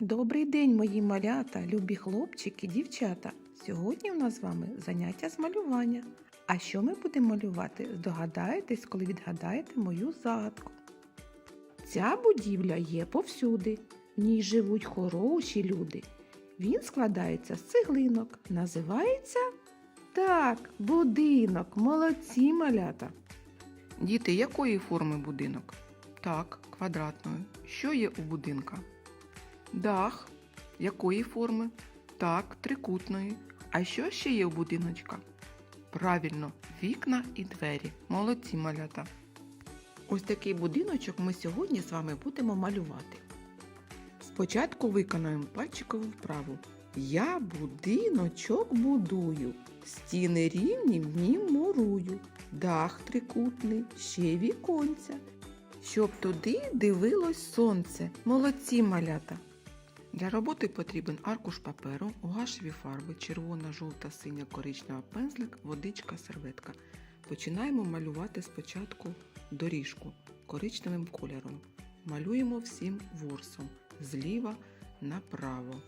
Добрий день, мої малята, любі хлопчики, дівчата. Сьогодні у нас з вами заняття з малювання. А що ми будемо малювати? Здогадаєтесь, коли відгадаєте мою загадку. Ця будівля є повсюди. В ній живуть хороші люди. Він складається з цеглинок. Називається так, будинок. Молодці малята. Діти, якої форми будинок? Так, квадратної. Що є у будинка? Дах. Якої форми? Так, трикутної. А що ще є у будиночка? Правильно, вікна і двері. Молодці малята. Ось такий будиночок ми сьогодні з вами будемо малювати. Спочатку виконаємо пальчикову вправу. Я будиночок будую, стіни рівні в нім мурую, дах трикутний, ще віконця, щоб туди дивилось сонце. Молодці малята! Для роботи потрібен аркуш паперу, угашеві фарби, червона, жовта, синя, коричнева пензлик, водичка, серветка. Починаємо малювати спочатку доріжку коричневим кольором. Малюємо всім ворсом зліва направо.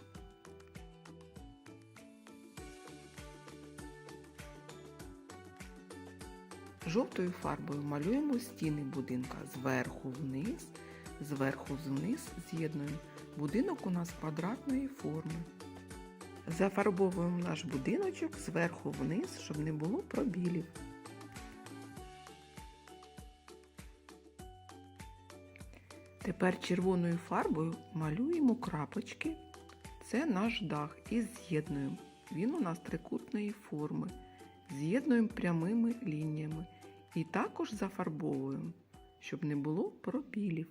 Жовтою фарбою малюємо стіни будинка зверху вниз, зверху вниз з'єднуємо. Будинок у нас квадратної форми. Зафарбовуємо наш будиночок зверху вниз, щоб не було пробілів. Тепер червоною фарбою малюємо крапочки. Це наш дах і з'єднуємо. Він у нас трикутної форми. З'єднуємо прямими лініями і також зафарбовуємо, щоб не було пробілів.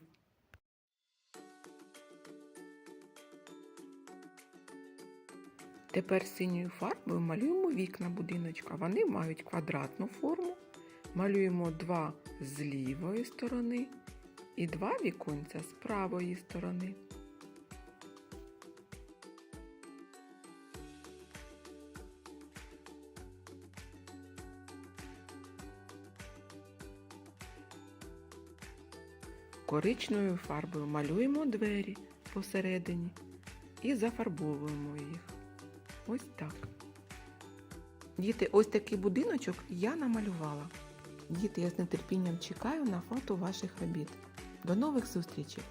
Тепер синьою фарбою малюємо вікна будиночка. Вони мають квадратну форму. Малюємо два з лівої сторони і два віконця з правої сторони. Коричневою фарбою малюємо двері посередині і зафарбовуємо їх. Ось так. Діти, ось такий будиночок я намалювала. Діти, я з нетерпінням чекаю на фото ваших робіт. До нових зустрічей!